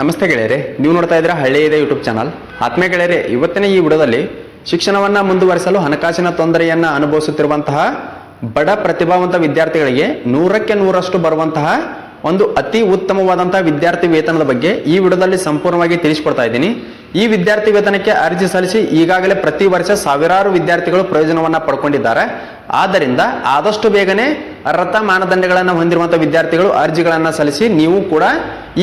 ನಮಸ್ತೆ ಗೆಳೆಯರೆ, ನೀವು ನೋಡ್ತಾ ಇದ್ದೀರಾ ಹಳ್ಳಿ ಇದೆ ಯೂಟ್ಯೂಬ್ ಚಾನಲ್ ಆತ್ಮೀಯ ಗೆಳೆಯರೆ, ಇವತ್ತಿನ ಈ ವಿಡಿಯೋದಲ್ಲಿ ಶಿಕ್ಷಣವನ್ನ ಮುಂದುವರಿಸಲು ಹಣಕಾಸಿನ ತೊಂದರೆಯನ್ನ ಅನುಭವಿಸುತ್ತಿರುವಂತಹ ಬಡ ಪ್ರತಿಭಾವಂತ ವಿದ್ಯಾರ್ಥಿಗಳಿಗೆ ನೂರಕ್ಕೆ ನೂರಷ್ಟು ಬರುವಂತಹ ಒಂದು ಅತಿ ಉತ್ತಮವಾದಂತಹ ವಿದ್ಯಾರ್ಥಿ ವೇತನದ ಬಗ್ಗೆ ಈ ವಿಡದಲ್ಲಿ ಸಂಪೂರ್ಣವಾಗಿ ತಿಳಿಸಿಕೊಡ್ತಾ ಇದ್ದೀನಿ. ಈ ವಿದ್ಯಾರ್ಥಿ ವೇತನಕ್ಕೆ ಅರ್ಜಿ ಸಲ್ಲಿಸಿ ಈಗಾಗಲೇ ಪ್ರತಿ ವರ್ಷ ಸಾವಿರಾರು ವಿದ್ಯಾರ್ಥಿಗಳು ಪ್ರಯೋಜನವನ್ನ ಪಡ್ಕೊಂಡಿದ್ದಾರೆ. ಆದ್ದರಿಂದ ಆದಷ್ಟು ಬೇಗನೆ ಅರ್ಹತಾ ಮಾನದಂಡಗಳನ್ನು ಹೊಂದಿರುವಂತಹ ವಿದ್ಯಾರ್ಥಿಗಳು ಅರ್ಜಿಗಳನ್ನ ಸಲ್ಲಿಸಿ ನೀವು ಕೂಡ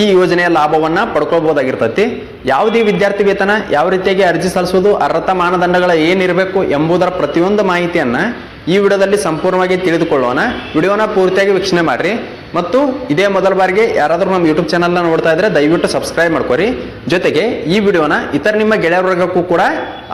ಈ ಯೋಜನೆಯ ಲಾಭವನ್ನ ಪಡ್ಕೊಳ್ಬಹುದಾಗಿರ್ತೈತಿ ಯಾವುದೇ ವಿದ್ಯಾರ್ಥಿ ವೇತನ ಯಾವ ರೀತಿಯಾಗಿ ಅರ್ಜಿ ಸಲ್ಲಿಸುವುದು, ಅರ್ಹತಾ ಮಾನದಂಡಗಳ ಏನಿರಬೇಕು ಎಂಬುದರ ಪ್ರತಿಯೊಂದು ಮಾಹಿತಿಯನ್ನ ಈ ವಿಡಿಯೋದಲ್ಲಿ ಸಂಪೂರ್ಣವಾಗಿ ತಿಳಿದುಕೊಳ್ಳೋಣ. ವಿಡಿಯೋನ ಪೂರ್ತಿಯಾಗಿ ವೀಕ್ಷಣೆ ಮಾಡ್ರಿ. ಮತ್ತು ಇದೇ ಮೊದಲ ಬಾರಿಗೆ ಯಾರಾದರೂ ನಮ್ಮ ಯೂಟ್ಯೂಬ್ ಚಾನಲ್ನ ನೋಡ್ತಾ ಇದ್ರೆ ದಯವಿಟ್ಟು ಸಬ್ಸ್ಕ್ರೈಬ್ ಮಾಡ್ಕೊರಿ. ಜೊತೆಗೆ ಈ ವಿಡಿಯೋನ ಇತರ ನಿಮ್ಮ ಗೆಳೆಯರವರ್ಗಕ್ಕೂ ಕೂಡ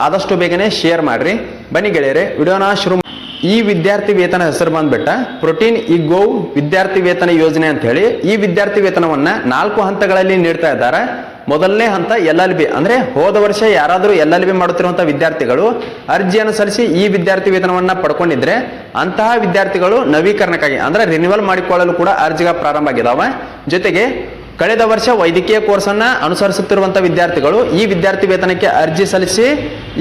ಆದಷ್ಟು ಬೇಗನೆ ಶೇರ್ ಮಾಡ್ರಿ. ಬನ್ನಿ ಗೆಳೆಯರೆ, ವಿಡಿಯೋನ ಶುರು ಈ ವಿದ್ಯಾರ್ಥಿ ವೇತನ ಹೆಸರು ಬಂದ್ಬಿಟ್ಟ ಪ್ರೋಟೀನ್ ಗೋ ವಿದ್ಯಾರ್ಥಿ ವೇತನ ಯೋಜನೆ ಅಂತ ಹೇಳಿ ಈ ವಿದ್ಯಾರ್ಥಿ ವೇತನವನ್ನ ನಾಲ್ಕು ಹಂತಗಳಲ್ಲಿ ನೀಡ್ತಾ ಇದ್ದಾರೆ. ಮೊದಲನೇ ಹಂತ ಎಲ್ ಎಲ್ ಬಿ ಅಂದ್ರೆ ಹೋದ ವರ್ಷ ಯಾರಾದರೂ ಎಲ್ ಎಲ್ ಬಿ ಮಾಡುತ್ತಿರುವಂತಹ ವಿದ್ಯಾರ್ಥಿಗಳು ಅರ್ಜಿಯನ್ನು ಸಲ್ಲಿಸಿ ಈ ವಿದ್ಯಾರ್ಥಿ ವೇತನವನ್ನ ಪಡ್ಕೊಂಡಿದ್ರೆ ಅಂತಹ ವಿದ್ಯಾರ್ಥಿಗಳು ನವೀಕರಣಕ್ಕಾಗಿ, ಅಂದ್ರೆ ರಿನ್ಯೂವಲ್ ಮಾಡಿಕೊಳ್ಳಲು ಕೂಡ ಅರ್ಜಿಗ ಪ್ರಾರಂಭ ಆಗಿದಾವೆ. ಜೊತೆಗೆ ಕಳೆದ ವರ್ಷ ವೈದ್ಯಕೀಯ ಕೋರ್ಸ್ ಅನ್ನ ಅನುಸರಿಸುತ್ತಿರುವಂತಹ ವಿದ್ಯಾರ್ಥಿಗಳು ಈ ವಿದ್ಯಾರ್ಥಿ ವೇತನಕ್ಕೆ ಅರ್ಜಿ ಸಲ್ಲಿಸಿ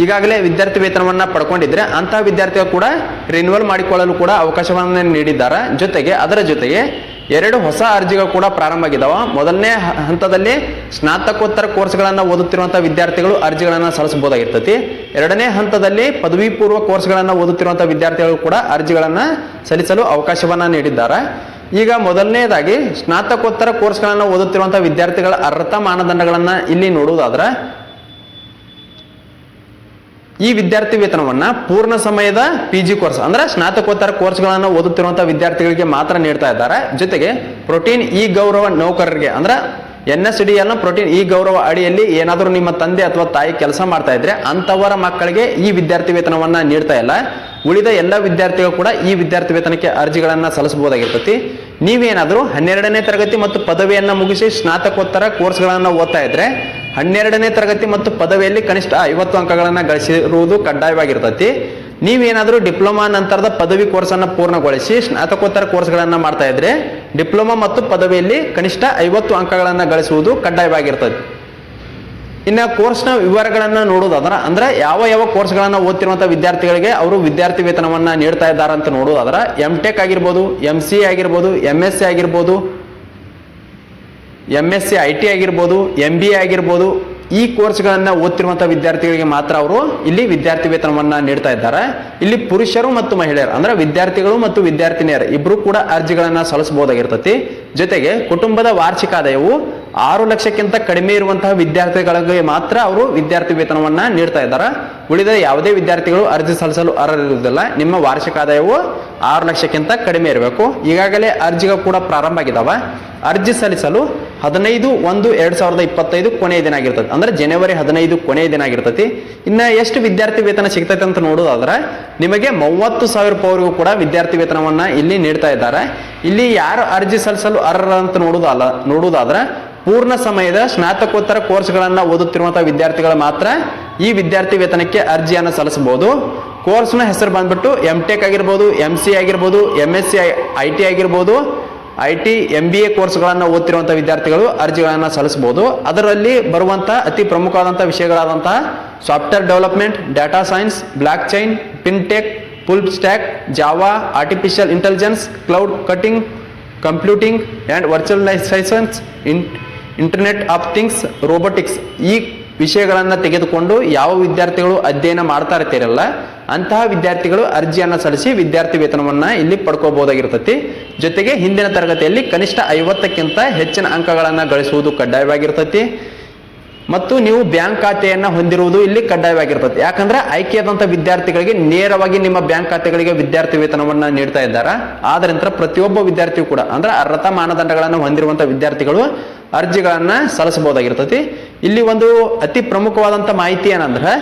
ಈಗಾಗಲೇ ವಿದ್ಯಾರ್ಥಿ ವೇತನವನ್ನ ಪಡ್ಕೊಂಡಿದ್ರೆ ಅಂತಹ ವಿದ್ಯಾರ್ಥಿಗಳು ಕೂಡ ರಿನ್ಯೂವಲ್ ಮಾಡಿಕೊಳ್ಳಲು ಕೂಡ ಅವಕಾಶವನ್ನು ನೀಡಿದ್ದಾರೆ. ಜೊತೆಗೆ ಅದರ ಜೊತೆಗೆ ಎರಡು ಹೊಸ ಅರ್ಜಿಗಳು ಕೂಡ ಪ್ರಾರಂಭ ಆಗಿದಾವ ಮೊದಲನೇ ಹಂತದಲ್ಲಿ ಸ್ನಾತಕೋತ್ತರ ಕೋರ್ಸ್ಗಳನ್ನು ಓದುತ್ತಿರುವಂತಹ ವಿದ್ಯಾರ್ಥಿಗಳು ಅರ್ಜಿಗಳನ್ನು ಸಲ್ಲಿಸಬಹುದಾಗಿರ್ತತಿ. ಎರಡನೇ ಹಂತದಲ್ಲಿ ಪದವಿ ಪೂರ್ವ ಕೋರ್ಸ್ಗಳನ್ನು ಓದುತ್ತಿರುವಂತಹ ವಿದ್ಯಾರ್ಥಿಗಳು ಕೂಡ ಅರ್ಜಿಗಳನ್ನು ಸಲ್ಲಿಸಲು ಅವಕಾಶವನ್ನ ನೀಡಿದ್ದಾರೆ. ಈಗ ಮೊದಲನೇದಾಗಿ ಸ್ನಾತಕೋತ್ತರ ಕೋರ್ಸ್ಗಳನ್ನು ಓದುತ್ತಿರುವಂತಹ ವಿದ್ಯಾರ್ಥಿಗಳ ಅರ್ಹತಾ ಮಾನದಂಡಗಳನ್ನ ಇಲ್ಲಿ ನೋಡುವುದಾದ್ರೆ, ಈ ವಿದ್ಯಾರ್ಥಿ ವೇತನವನ್ನ ಪೂರ್ಣ ಸಮಯದ ಪಿ ಜಿ ಕೋರ್ಸ್, ಅಂದ್ರೆ ಸ್ನಾತಕೋತ್ತರ ಕೋರ್ಸ್ಗಳನ್ನು ಓದುತ್ತಿರುವಂತಹ ವಿದ್ಯಾರ್ಥಿಗಳಿಗೆ ಮಾತ್ರ ನೀಡ್ತಾ ಇದ್ದಾರೆ. ಜೊತೆಗೆ ಪ್ರೋಟೀನ್ ಈ ಗೌರವ ನೌಕರರಿಗೆ, ಅಂದ್ರೆ N S D L Protean ಈ ಗೌರವ ಅಡಿಯಲ್ಲಿ ಏನಾದರೂ ನಿಮ್ಮ ತಂದೆ ಅಥವಾ ತಾಯಿ ಕೆಲಸ ಮಾಡ್ತಾ ಇದ್ರೆ ಅಂತವರ ಮಕ್ಕಳಿಗೆ ಈ ವಿದ್ಯಾರ್ಥಿ ವೇತನವನ್ನ ನೀಡ್ತಾ ಇಲ್ಲ. ಉಳಿದ ಎಲ್ಲ ವಿದ್ಯಾರ್ಥಿಗಳು ಕೂಡ ಈ ವಿದ್ಯಾರ್ಥಿ ವೇತನಕ್ಕೆ ಅರ್ಜಿಗಳನ್ನ ಸಲ್ಲಿಸಬಹುದಾಗಿರ್ತತಿ. ನೀವೇನಾದರೂ ಹನ್ನೆರಡನೇ ತರಗತಿ ಮತ್ತು ಪದವಿಯನ್ನ ಮುಗಿಸಿ ಸ್ನಾತಕೋತ್ತರ ಕೋರ್ಸ್ಗಳನ್ನ ಓದ್ತಾ ಇದ್ರೆ, ಹನ್ನೆರಡನೇ ತರಗತಿ ಮತ್ತು ಪದವಿಯಲ್ಲಿ ಕನಿಷ್ಠ ಐವತ್ತು ಅಂಕಗಳನ್ನ ಗಳಿಸಿರುವುದು ಕಡ್ಡಾಯವಾಗಿರ್ತೈತಿ. ನೀವೇನಾದರೂ ಡಿಪ್ಲೊಮಾ ನಂತರದ ಪದವಿ ಕೋರ್ಸನ್ನು ಪೂರ್ಣಗೊಳಿಸಿ ಸ್ನಾತಕೋತ್ತರ ಕೋರ್ಸ್ಗಳನ್ನು ಮಾಡ್ತಾ ಇದ್ರೆ ಡಿಪ್ಲೊಮಾ ಮತ್ತು ಪದವಿಯಲ್ಲಿ ಕನಿಷ್ಠ ಐವತ್ತು ಅಂಕಗಳನ್ನು ಗಳಿಸುವುದು ಕಡ್ಡಾಯವಾಗಿರ್ತದೆ. ಇನ್ನು ಕೋರ್ಸ್ನ ವಿವರಗಳನ್ನು ನೋಡುವುದಾದ್ರೆ ಅಂದ್ರೆ ಯಾವ ಯಾವ ಕೋರ್ಸ್ಗಳನ್ನು ಓದ್ತಿರುವಂಥ ವಿದ್ಯಾರ್ಥಿಗಳಿಗೆ ಅವರು ವಿದ್ಯಾರ್ಥಿ ವೇತನವನ್ನು ನೀಡ್ತಾ ಇದ್ದಾರೆ ಅಂತ ನೋಡೋದಾದ್ರೆ ಎಂ ಟೆಕ್ ಆಗಿರ್ಬೋದು ಎಂ ಸಿ ಆಗಿರ್ಬೋದು ಎಂ ಎಸ್ ಸಿ ಆಗಿರ್ಬೋದು M S C I T ಆಗಿರ್ಬೋದು ಎಂ ಬಿ ಎ ಆಗಿರ್ಬೋದು ಈ ಕೋರ್ಸ್ಗಳನ್ನು ಓದ್ತಿರುವಂಥ ವಿದ್ಯಾರ್ಥಿಗಳಿಗೆ ಮಾತ್ರ ಅವರು ಇಲ್ಲಿ ವಿದ್ಯಾರ್ಥಿ ವೇತನವನ್ನು ನೀಡ್ತಾ ಇದ್ದಾರೆ. ಇಲ್ಲಿ ಪುರುಷರು ಮತ್ತು ಮಹಿಳೆಯರು, ಅಂದ್ರೆ ವಿದ್ಯಾರ್ಥಿಗಳು ಮತ್ತು ವಿದ್ಯಾರ್ಥಿನಿಯರು ಇಬ್ಬರೂ ಕೂಡ ಅರ್ಜಿಗಳನ್ನು ಸಲ್ಲಿಸಬಹುದಾಗಿರ್ತತಿ. ಜೊತೆಗೆ ಕುಟುಂಬದ ವಾರ್ಷಿಕ ಆದಾಯವು ಆರು ಲಕ್ಷಕ್ಕಿಂತ ಕಡಿಮೆ ಇರುವಂತಹ ವಿದ್ಯಾರ್ಥಿಗಳಿಗೆ ಮಾತ್ರ ಅವರು ವಿದ್ಯಾರ್ಥಿ ವೇತನವನ್ನು ನೀಡ್ತಾ ಇದ್ದಾರೆ. ಉಳಿದ ಯಾವುದೇ ವಿದ್ಯಾರ್ಥಿಗಳು ಅರ್ಜಿ ಸಲ್ಲಿಸಲು ಅರ್ಹರಿರುವುದಿಲ್ಲ. ನಿಮ್ಮ ವಾರ್ಷಿಕ ಆದಾಯವು ಆರು ಲಕ್ಷಕ್ಕಿಂತ ಕಡಿಮೆ ಇರಬೇಕು. ಈಗಾಗಲೇ ಅರ್ಜಿಗಳು ಕೂಡ ಪ್ರಾರಂಭ ಆಗಿದಾವೆ ಅರ್ಜಿ ಸಲ್ಲಿಸಲು ಹದಿನೈದು ಒಂದು ಎರಡ್ ಸಾವಿರದ ಇಪ್ಪತ್ತೈದು ಕೊನೆಯ ದಿನ ಆಗಿರ್ತದೆ. ಅಂದ್ರೆ ಜನವರಿ ಹದಿನೈದು ಕೊನೆಯ ದಿನ ಆಗಿರ್ತೈತಿ. ಇನ್ನ ಎಷ್ಟು ವಿದ್ಯಾರ್ಥಿ ವೇತನ ಸಿಗ್ತೈತೆ ಅಂತ ನೋಡೋದಾದ್ರೆ ನಿಮಗೆ ಮೂವತ್ತು ಸಾವಿರ ರೂಪಾಯಿವರೆಗೂ ಕೂಡ ವಿದ್ಯಾರ್ಥಿ ವೇತನವನ್ನ ಇಲ್ಲಿ ನೀಡ್ತಾ ಇದ್ದಾರೆ. ಇಲ್ಲಿ ಯಾರು ಅರ್ಜಿ ಸಲ್ಲಿಸಲು ಅರ್ಹರ ಅಂತ ನೋಡುದಲ್ಲ ನೋಡುವುದಾದ್ರೆ ಪೂರ್ಣ ಸಮಯದ ಸ್ನಾತಕೋತ್ತರ ಕೋರ್ಸ್ಗಳನ್ನ ಓದುತ್ತಿರುವಂತಹ ವಿದ್ಯಾರ್ಥಿಗಳು ಮಾತ್ರ ಈ ವಿದ್ಯಾರ್ಥಿ ವೇತನಕ್ಕೆ ಅರ್ಜಿಯನ್ನು ಸಲ್ಲಿಸಬಹುದು. ಕೋರ್ಸ್ನ ಹೆಸರು ಬಂದ್ಬಿಟ್ಟು ಎಂ ಟೆಕ್ ಆಗಿರ್ಬೋದು ಎಂ ಸಿ ಆಗಿರ್ಬೋದು M S C I T ಆಗಿರ್ಬೋದು I T M B A ಕೋರ್ಸ್ಗಳನ್ನು ಓದ್ತಿರುವಂಥ ವಿದ್ಯಾರ್ಥಿಗಳು ಅರ್ಜಿಗಳನ್ನು ಸಲ್ಲಿಸಬಹುದು. ಅದರಲ್ಲಿ ಬರುವಂಥ ಅತಿ ಪ್ರಮುಖವಾದಂಥ ವಿಷಯಗಳಾದಂತಹ software development, data science, blockchain fintech full stack Java, artificial intelligence, cloud cutting, computing and virtualisations in internet of things, robotics ಈ ವಿಷಯಗಳನ್ನು ತೆಗೆದುಕೊಂಡು ಯಾವ ವಿದ್ಯಾರ್ಥಿಗಳು ಅಧ್ಯಯನ ಮಾಡ್ತಾ ಇರ್ತೀರಲ್ಲ ಅಂತಹ ವಿದ್ಯಾರ್ಥಿಗಳು ಅರ್ಜಿಯನ್ನು ಸಲ್ಲಿಸಿ ವಿದ್ಯಾರ್ಥಿ ವೇತನವನ್ನು ಇಲ್ಲಿ ಪಡ್ಕೋಬಹುದಾಗಿರ್ತತಿ. ಜೊತೆಗೆ ಹಿಂದಿನ ತರಗತಿಯಲ್ಲಿ ಕನಿಷ್ಠ ಐವತ್ತಕ್ಕಿಂತ ಹೆಚ್ಚಿನ ಅಂಕಗಳನ್ನು ಗಳಿಸುವುದು ಕಡ್ಡಾಯವಾಗಿರ್ತತಿ. ಮತ್ತು ನೀವು ಬ್ಯಾಂಕ್ ಖಾತೆಯನ್ನು ಹೊಂದಿರುವುದು ಇಲ್ಲಿ ಕಡ್ಡಾಯವಾಗಿರ್ತದೆ ಯಾಕಂದ್ರೆ ಆಯ್ಕೆಯಾದಂಥ ವಿದ್ಯಾರ್ಥಿಗಳಿಗೆ ನೇರವಾಗಿ ನಿಮ್ಮ ಬ್ಯಾಂಕ್ ಖಾತೆಗಳಿಗೆ ವಿದ್ಯಾರ್ಥಿ ವೇತನವನ್ನು ನೀಡ್ತಾ ಇದ್ದಾರೆ. ಆದ್ರಿಂದ ಪ್ರತಿಯೊಬ್ಬ ವಿದ್ಯಾರ್ಥಿಯು ಕೂಡ, ಅಂದ್ರೆ ಅರ್ಹತಾ ಮಾನದಂಡಗಳನ್ನು ಹೊಂದಿರುವಂಥ ವಿದ್ಯಾರ್ಥಿಗಳು ಅರ್ಜಿಗಳನ್ನು ಸಲ್ಲಿಸಬಹುದಾಗಿರ್ತತಿ. ಇಲ್ಲಿ ಒಂದು ಅತಿ ಪ್ರಮುಖವಾದಂಥ ಮಾಹಿತಿ ಏನಂದ್ರೆ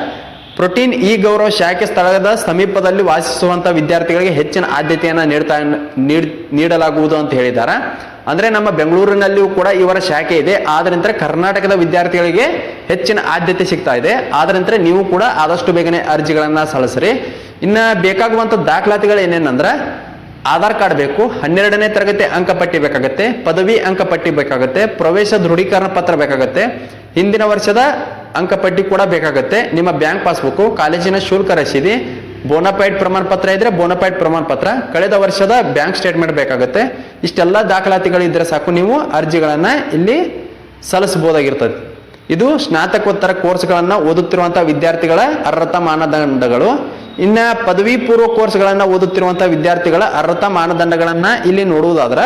ಪ್ರೋಟೀನ್ ಈ ಗೌರವ ಶಾಖೆ ಸ್ಥಳದ ಸಮೀಪದಲ್ಲಿ ವಾಸಿಸುವಂತ ವಿದ್ಯಾರ್ಥಿಗಳಿಗೆ ಹೆಚ್ಚಿನ ಆದ್ಯತೆಯನ್ನು ನೀಡ್ತಾ ನೀಡ್- ನೀಡಲಾಗುವುದು ಅಂತ ಹೇಳಿದ್ದಾರೆ. ಅಂದ್ರೆ ನಮ್ಮ ಬೆಂಗಳೂರಿನಲ್ಲಿಯೂ ಕೂಡ ಇವರ ಶಾಖೆ ಇದೆ. ಆದ್ರಿಂದ ಕರ್ನಾಟಕದ ವಿದ್ಯಾರ್ಥಿಗಳಿಗೆ ಹೆಚ್ಚಿನ ಆದ್ಯತೆ ಸಿಗ್ತಾ ಇದೆ. ಆದ್ರಿಂದ ನೀವು ಕೂಡ ಆದಷ್ಟು ಬೇಗನೆ ಅರ್ಜಿಗಳನ್ನ ಸಲ್ಲಿಸ್ರಿ. ಇನ್ನ ಬೇಕಾಗುವಂತ ದಾಖಲಾತಿಗಳು ಏನೇನಂದ್ರೆ ಆಧಾರ್ ಕಾರ್ಡ್ ಬೇಕು, ಹನ್ನೆರಡನೇ ತರಗತಿ ಅಂಕಪಟ್ಟಿ ಬೇಕಾಗುತ್ತೆ, ಪದವಿ ಅಂಕಪಟ್ಟಿ ಬೇಕಾಗುತ್ತೆ, ಪ್ರವೇಶ ದೃಢೀಕರಣ ಪತ್ರ ಬೇಕಾಗುತ್ತೆ, ಹಿಂದಿನ ವರ್ಷದ ಅಂಕಪಟ್ಟಿ ಕೂಡ ಬೇಕಾಗುತ್ತೆ. ನಿಮ್ಮ ಬ್ಯಾಂಕ್ ಪಾಸ್ಬುಕ್, ಕಾಲೇಜಿನ ಶುಲ್ಕ ರಸೀದಿ ಬೋನಫೈಡ್ ಪ್ರಮಾಣ ಪತ್ರ ಇದ್ರೆ ಬೋನಫೈಡ್ ಪ್ರಮಾಣ ಪತ್ರ. ಕಳೆದ ವರ್ಷದ ಬ್ಯಾಂಕ್ ಸ್ಟೇಟ್ಮೆಂಟ್ ಬೇಕಾಗುತ್ತೆ. ಇಷ್ಟೆಲ್ಲ ದಾಖಲಾತಿಗಳು ಇದ್ರೆ ಸಾಕು, ನೀವು ಅರ್ಜಿಗಳನ್ನ ಇಲ್ಲಿ ಸಲ್ಲಿಸಬಹುದಾಗಿರ್ತದೆ. ಇದು ಸ್ನಾತಕೋತ್ತರ ಕೋರ್ಸ್ಗಳನ್ನು ಓದುತ್ತಿರುವಂತಹ ವಿದ್ಯಾರ್ಥಿಗಳ ಅರ್ಹತಾ ಮಾನದಂಡಗಳು. ಇನ್ನ ಪದವಿ ಪೂರ್ವ ಕೋರ್ಸ್ಗಳನ್ನು ಓದುತ್ತಿರುವಂತಹ ವಿದ್ಯಾರ್ಥಿಗಳ ಅರ್ಹತಾ ಮಾನದಂಡಗಳನ್ನ ಇಲ್ಲಿ ನೋಡುವುದಾದ್ರೆ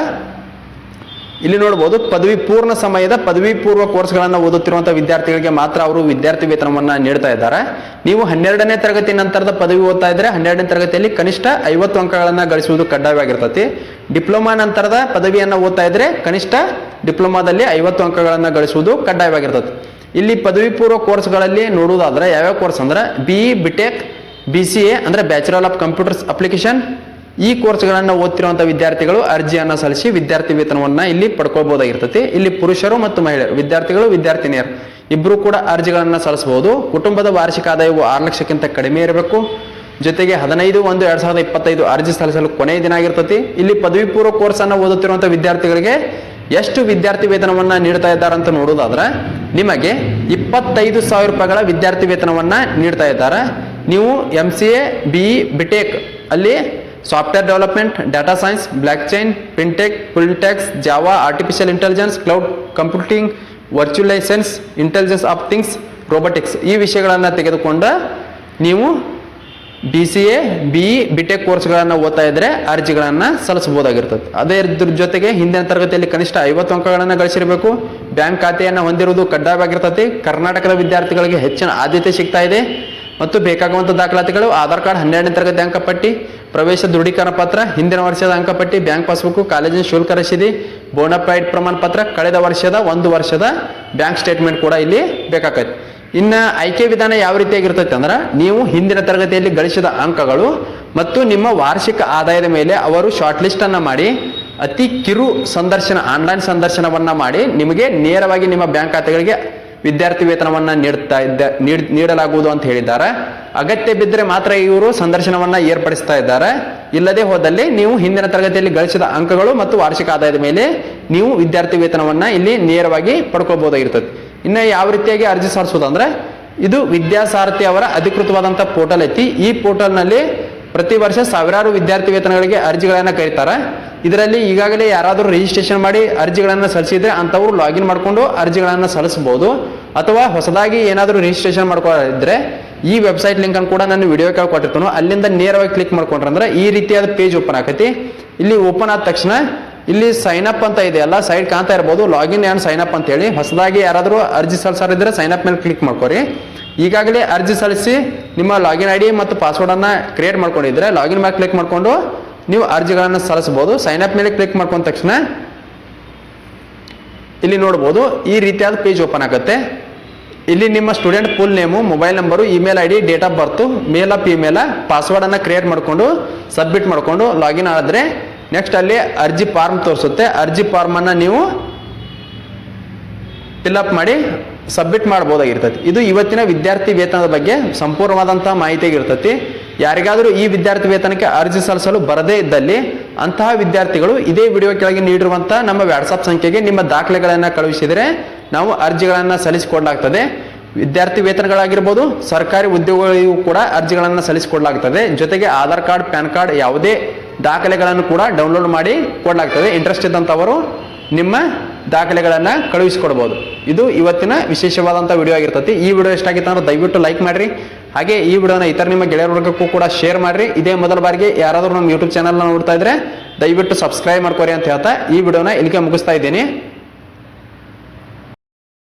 ಇಲ್ಲಿ ನೋಡಬಹುದು ಪದವಿ ಪೂರ್ಣ ಸಮಯದ ಪದವಿ ಪೂರ್ವ ಕೋರ್ಸ್ಗಳನ್ನು ಓದುತ್ತಿರುವಂತಹ ವಿದ್ಯಾರ್ಥಿಗಳಿಗೆ ಮಾತ್ರ ಅವರು ವಿದ್ಯಾರ್ಥಿ ವೇತನವನ್ನು ನೀಡ್ತಾ ಇದ್ದಾರೆ. ನೀವು ಹನ್ನೆರಡನೇ ತರಗತಿ ನಂತರದ ಪದವಿ ಓದ್ತಾ ಇದ್ರೆ ಹನ್ನೆರಡನೇ ತರಗತಿಯಲ್ಲಿ ಕನಿಷ್ಠ ಐವತ್ತು ಅಂಕಗಳನ್ನು ಗಳಿಸುವುದು ಕಡ್ಡಾಯವಾಗಿರ್ತತಿ. ಡಿಪ್ಲೊಮಾ ನಂತರದ ಪದವಿಯನ್ನು ಓದ್ತಾ ಇದ್ರೆ ಕನಿಷ್ಠ ಡಿಪ್ಲೊಮಾದಲ್ಲಿ ಐವತ್ತು ಅಂಕಗಳನ್ನು ಗಳಿಸುವುದು ಕಡ್ಡಾಯವಾಗಿರ್ತದೆ ಇಲ್ಲಿ ಪದವಿ ಪೂರ್ವ ಕೋರ್ಸ್ಗಳಲ್ಲಿ ನೋಡುವುದಾದ್ರೆ ಯಾವ್ಯಾವ ಕೋರ್ಸ್ ಅಂದ್ರೆ B B tech B C A ಅಂದ್ರೆ ಬ್ಯಾಚುಲರ್ ಆಫ್ ಕಂಪ್ಯೂಟರ್ಸ್ ಅಪ್ಲಿಕೇಶನ್ ಈ ಕೋರ್ಸ್ಗಳನ್ನು ಓದ್ತಿರುವಂಥ ವಿದ್ಯಾರ್ಥಿಗಳು ಅರ್ಜಿಯನ್ನು ಸಲ್ಲಿಸಿ ವಿದ್ಯಾರ್ಥಿ ವೇತನವನ್ನ ಇಲ್ಲಿ ಪಡ್ಕೊಳ್ಬಹುದಾಗಿರ್ತತಿ ಇಲ್ಲಿ ಪುರುಷರು ಮತ್ತು ಮಹಿಳೆಯರು, ವಿದ್ಯಾರ್ಥಿಗಳು, ವಿದ್ಯಾರ್ಥಿನಿಯರು ಇಬ್ಬರೂ ಕೂಡ ಅರ್ಜಿಗಳನ್ನು ಸಲ್ಲಿಸಬಹುದು. ಕುಟುಂಬದ ವಾರ್ಷಿಕ ಆದಾಯವು ಆರು ಲಕ್ಷಕ್ಕಿಂತ ಕಡಿಮೆ ಇರಬೇಕು. ಜೊತೆಗೆ ಹದಿನೈದು ಒಂದು ಎರಡ್ ಸಾವಿರದ ಇಪ್ಪತ್ತೈದು ಅರ್ಜಿ ಸಲ್ಲಿಸಲು ಕೊನೆಯ ದಿನ ಆಗಿರ್ತತಿ. ಇಲ್ಲಿ ಪದವಿ ಪೂರ್ವ ಕೋರ್ಸ್ ಅನ್ನು ಓದುತ್ತಿರುವಂತಹ ವಿದ್ಯಾರ್ಥಿಗಳಿಗೆ ಎಷ್ಟು ವಿದ್ಯಾರ್ಥಿ ವೇತನವನ್ನ ನೀಡ್ತಾ ಇದ್ದಾರೆ ಅಂತ ನೋಡೋದಾದ್ರೆ ನಿಮಗೆ ಇಪ್ಪತ್ತೈದು ಸಾವಿರ ರೂಪಾಯಿಗಳ ವಿದ್ಯಾರ್ಥಿ ವೇತನವನ್ನ ನೀಡ್ತಾ ಇದ್ದಾರೆ. ನೀವು M C A B B tech ಅಲ್ಲಿ software development data science blockchain fintech full techs Java artificial intelligence cloud computing virtualisations intelligence of things robotics ಈ ವಿಷಯಗಳನ್ನು ತೆಗೆದುಕೊಂಡು ನೀವು B C A B E B tech ಕೋರ್ಸ್ಗಳನ್ನು ಓದ್ತಾ ಇದ್ದರೆ ಅರ್ಜಿಗಳನ್ನು ಸಲ್ಲಿಸಬಹುದಾಗಿರ್ತದೆ. ಅದೇ ಇದ್ರ ಜೊತೆಗೆ ಹಿಂದಿನ ತರಗತಿಯಲ್ಲಿ ಕನಿಷ್ಠ ಐವತ್ತು ಅಂಕಗಳನ್ನು ಗಳಿಸಿರಬೇಕು. ಬ್ಯಾಂಕ್ ಖಾತೆಯನ್ನು ಹೊಂದಿರುವುದು ಕಡ್ಡಾಯವಾಗಿರ್ತದೆ. ಕರ್ನಾಟಕದ ವಿದ್ಯಾರ್ಥಿಗಳಿಗೆ ಹೆಚ್ಚಿನ ಆದ್ಯತೆ ಸಿಗ್ತಾ ಇದೆ. ಮತ್ತು ಬೇಕಾಗುವಂಥ ದಾಖಲಾತಿಗಳು, ಆಧಾರ್ ಕಾರ್ಡ್ ಹನ್ನೆರಡನೇ ತರಗತಿ ಅಂಕಪಟ್ಟಿ ಪ್ರವೇಶ ದೃಢೀಕರಣ ಪತ್ರ, ಹಿಂದಿನ ವರ್ಷದ ಅಂಕಪಟ್ಟಿ, ಬ್ಯಾಂಕ್ ಪಾಸ್ಬುಕ್, ಕಾಲೇಜಿನ ಶುಲ್ಕ ರಸೀದಿ ಬೋನಫೈಡ್ ಪ್ರಮಾಣ ಪತ್ರ, ಕಳೆದ ವರ್ಷದ ಒಂದು ವರ್ಷದ ಬ್ಯಾಂಕ್ ಸ್ಟೇಟ್ಮೆಂಟ್ ಕೂಡ ಇಲ್ಲಿ ಬೇಕಾಗತ್ತೆ. ಇನ್ನ ಆಯ್ಕೆ ವಿಧಾನ ಯಾವ ರೀತಿಯಾಗಿರ್ತೈತೆ ಅಂದ್ರೆ, ನೀವು ಹಿಂದಿನ ತರಗತಿಯಲ್ಲಿ ಗಳಿಸಿದ ಅಂಕಗಳು ಮತ್ತು ನಿಮ್ಮ ವಾರ್ಷಿಕ ಆದಾಯದ ಮೇಲೆ ಅವರು ಶಾರ್ಟ್ ಲಿಸ್ಟ್ ಅನ್ನ ಮಾಡಿ, ಅತಿ ಕಿರು ಸಂದರ್ಶನ ಆನ್ಲೈನ್ ಸಂದರ್ಶನವನ್ನ ಮಾಡಿ, ನಿಮಗೆ ನೇರವಾಗಿ ನಿಮ್ಮ ಬ್ಯಾಂಕ್ ಖಾತೆಗಳಿಗೆ ವಿದ್ಯಾರ್ಥಿ ವೇತನವನ್ನ ನೀಡ್ತಾ ಇದ್ದ, ನೀಡ್- ನೀಡಲಾಗುವುದು ಅಂತ ಹೇಳಿದ್ದಾರೆ. ಅಗತ್ಯ ಬಿದ್ದರೆ ಮಾತ್ರ ಇವರು ಸಂದರ್ಶನವನ್ನ ಏರ್ಪಡಿಸ್ತಾ ಇದ್ದಾರೆ. ಇಲ್ಲದೆ ಹೋದಲ್ಲಿ ನೀವು ಹಿಂದಿನ ತರಗತಿಯಲ್ಲಿ ಗಳಿಸಿದ ಅಂಕಗಳು ಮತ್ತು ವಾರ್ಷಿಕ ಆದಾಯದ ಮೇಲೆ ನೀವು ವಿದ್ಯಾರ್ಥಿ ವೇತನವನ್ನ ಇಲ್ಲಿ ನೇರವಾಗಿ ಪಡ್ಕೊಳ್ಬಹುದಾಗಿರ್ತದೆ ಇನ್ನು ಯಾವ ರೀತಿಯಾಗಿ ಅರ್ಜಿ ಸಲ್ಲಿಸೋದು ಅಂದ್ರೆ, ಇದು ವಿದ್ಯಾಸಾರಥಿ ಅವರ ಅಧಿಕೃತವಾದಂಥ ಪೋರ್ಟಲ್ ಐತಿ. ಈ ಪೋರ್ಟಲ್ನಲ್ಲಿ ಪ್ರತಿ ವರ್ಷ ಸಾವಿರಾರು ವಿದ್ಯಾರ್ಥಿ ವೇತನಗಳಿಗೆ ಅರ್ಜಿಗಳನ್ನು ಕರೀತಾರೆ. ಇದರಲ್ಲಿ ಈಗಾಗಲೇ ಯಾರಾದರೂ ರಿಜಿಸ್ಟ್ರೇಷನ್ ಮಾಡಿ ಅರ್ಜಿಗಳನ್ನು ಸಲ್ಲಿಸಿದ್ರೆ ಅಂಥವ್ರು ಲಾಗಿನ್ ಮಾಡಿಕೊಂಡು ಅರ್ಜಿಗಳನ್ನು ಸಲ್ಲಿಸಬಹುದು. ಅಥವಾ ಹೊಸದಾಗಿ ಏನಾದರೂ ರಿಜಿಸ್ಟ್ರೇಷನ್ ಮಾಡ್ಕೊಂಡಿದ್ರೆ ಈ ವೆಬ್ಸೈಟ್ ಲಿಂಕ್ ಅನ್ನು ಕೂಡ ನಾನು ವಿಡಿಯೋ ಕೆಳಗೆ ಕೊಟ್ಟಿರ್ತಾನೋ. ಅಲ್ಲಿಂದ ನೇರವಾಗಿ ಕ್ಲಿಕ್ ಮಾಡ್ಕೊಂಡ್ರೆ ಈ ರೀತಿಯಾದ ಪೇಜ್ ಓಪನ್ ಆಕತಿ. ಇಲ್ಲಿ ಓಪನ್ ಆದ ತಕ್ಷಣ ಇಲ್ಲಿ ಸೈನ್ ಅಪ್ ಅಂತ ಇದೆ. ಇದೆಯಲ್ಲ ಸೈಡ್ ಕಾಣ್ತಾ ಇರ್ಬೋದು. ಲಾಗಿನ್ ಆ್ಯಂಡ್ ಸೈನ್ ಅಪ್ ಅಂತ ಹೇಳಿ. ಹೊಸದಾಗಿ ಯಾರಾದರೂ ಅರ್ಜಿ ಸಲ್ಲಿಸೋರಿದ್ರೆ ಸೈನ್ ಅಪ್ ಮೇಲೆ ಕ್ಲಿಕ್ ಮಾಡ್ಕೊರಿ. ಈಗಾಗಲೇ ಅರ್ಜಿ ಸಲ್ಲಿಸಿ ನಿಮ್ಮ ಲಾಗಿನ್ ಐ ಡಿ ಮತ್ತು ಪಾಸ್ವರ್ಡನ್ನು ಕ್ರಿಯೇಟ್ ಮಾಡ್ಕೊಂಡಿದ್ರೆ ಲಾಗಿನ್ ಮೇಲೆ ಕ್ಲಿಕ್ ಮಾಡಿಕೊಂಡು ನೀವು ಅರ್ಜಿಗಳನ್ನು ಸಲ್ಲಿಸಬಹುದು. ಸೈನ್ ಅಪ್ ಮೇಲೆ ಕ್ಲಿಕ್ ಮಾಡ್ಕೊಂಡ ತಕ್ಷಣ ಇಲ್ಲಿ ನೋಡ್ಬೋದು. ಈ ರೀತಿಯಾದ ಪೇಜ್ ಓಪನ್ ಆಗುತ್ತೆ. ಇಲ್ಲಿ ನಿಮ್ಮ student full name mobile number email I D date of birth mail of email ಪಾಸ್ವರ್ಡನ್ನು create ಮಾಡಿಕೊಂಡು ಸಬ್ಮಿಟ್ ಮಾಡಿಕೊಂಡು ಲಾಗಿನ್ ಆದ್ರೆ ನೆಕ್ಸ್ಟ್ ಅಲ್ಲಿ ಅರ್ಜಿ ಫಾರ್ಮ್ ತೋರಿಸುತ್ತೆ. ಅರ್ಜಿ ಫಾರ್ಮನ್ನು ನೀವು ಫಿಲ್ಅಪ್ ಮಾಡಿ ಸಬ್ಮಿಟ್ ಮಾಡ್ಬೋದಾಗಿರ್ತೈತಿ. ಇದು ಇವತ್ತಿನ ವಿದ್ಯಾರ್ಥಿ ವೇತನದ ಬಗ್ಗೆ ಸಂಪೂರ್ಣವಾದಂತಹ ಮಾಹಿತಿ ಇರ್ತೈತಿ ಯಾರಿಗಾದರೂ ಈ ವಿದ್ಯಾರ್ಥಿ ವೇತನಕ್ಕೆ ಅರ್ಜಿ ಸಲ್ಲಿಸಲು ಬರದೇ ಇದ್ದಲ್ಲಿ ಅಂತಹ ವಿದ್ಯಾರ್ಥಿಗಳು ಇದೇ ವಿಡಿಯೋ ಕೆಳಗೆ ನೀಡಿರುವಂತಹ ನಮ್ಮ ವಾಟ್ಸಪ್ ಸಂಖ್ಯೆಗೆ ನಿಮ್ಮ ದಾಖಲೆಗಳನ್ನು ಕಳುಹಿಸಿದರೆ ನಾವು ಅರ್ಜಿಗಳನ್ನು ಸಲ್ಲಿಸಿಕೊಡಲಾಗ್ತದೆ ವಿದ್ಯಾರ್ಥಿ ವೇತನಗಳಾಗಿರ್ಬೋದು, ಸರ್ಕಾರಿ ಉದ್ಯೋಗಗಳಿಗೂ ಕೂಡ ಅರ್ಜಿಗಳನ್ನು ಸಲ್ಲಿಸಿಕೊಡಲಾಗ್ತದೆ ಜೊತೆಗೆ ಆಧಾರ್ ಕಾರ್ಡ್, ಪ್ಯಾನ್ ಕಾರ್ಡ್ ಯಾವುದೇ ದಾಖಲೆಗಳನ್ನು ಕೂಡ ಡೌನ್ಲೋಡ್ ಮಾಡಿ ಕೊಡಲಾಗ್ತದೆ. ಇಂಟ್ರೆಸ್ಟ್ ಇದ್ದಂಥವರು ನಿಮ್ಮ ದಾಖಲೆಗಳನ್ನು ಕಳುಹಿಸಿಕೊಡ್ಬೋದು. ಇದು ಇವತ್ತಿನ ವಿಶೇಷವಾದಂಥ ವಿಡಿಯೋ ಆಗಿರ್ತೈತಿ. ಈ ವಿಡಿಯೋ ಎಷ್ಟಾಗಿತ್ತು ಅಂದ್ರೆ ದಯವಿಟ್ಟು ಲೈಕ್ ಮಾಡಿರಿ. ಹಾಗೆ ಈ ವಿಡಿಯೋನ ಇತರ ನಿಮ್ಮ ಗೆಳೆಯರ ವರ್ಗಕ್ಕೂ ಕೂಡ ಶೇರ್ ಮಾಡಿರಿ. ಇದೇ ಮೊದಲ ಬಾರಿಗೆ ಯಾರಾದರೂ ನಮ್ಮ ಯೂಟ್ಯೂಬ್ ಚಾನಲ್ನ ನೋಡ್ತಾ ಇದ್ರೆ ದಯವಿಟ್ಟು ಸಬ್ಸ್ಕ್ರೈಬ್ ಮಾಡ್ಕೊರಿ ಅಂತ ಹೇಳ್ತಾ ಈ ವಿಡಿಯೋನ ಇಲ್ಲಿಗೆ ಮುಗಿಸ್ತಾ ಇದ್ದೀನಿ.